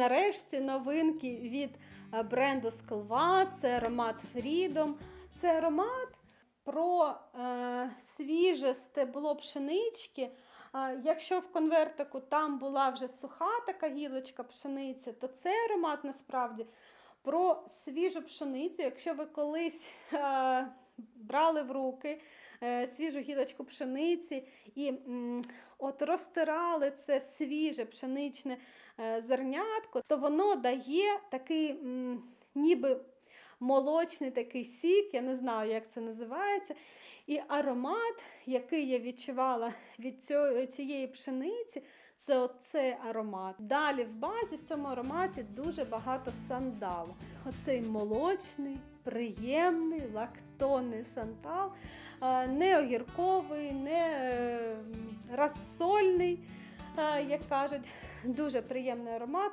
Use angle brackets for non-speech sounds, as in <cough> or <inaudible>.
нарешті новинки від е, бренду Скалва. Це аромат Freedom. Це аромат про е, свіже стебло пшенички. Е, якщо в конвертику там була вже суха така гілочка пшениці, то цей аромат насправді про свіжу пшеницю. Якщо ви колись е, брали в руки е, свіжу гілочку пшениці і от розтирали це свіже пшеничне е, зернятко, то воно дає такий ніби молочний такий сік, я не знаю, як це називається. І аромат, який я відчувала від цієї пшениці, це оцей аромат. Далі в базі в цьому ароматі дуже багато сандалу. Оцей молочний, приємний, лактонний сантал, не огірковий, не е, розсольний. е, Як кажуть, <laughs> дуже приємний аромат.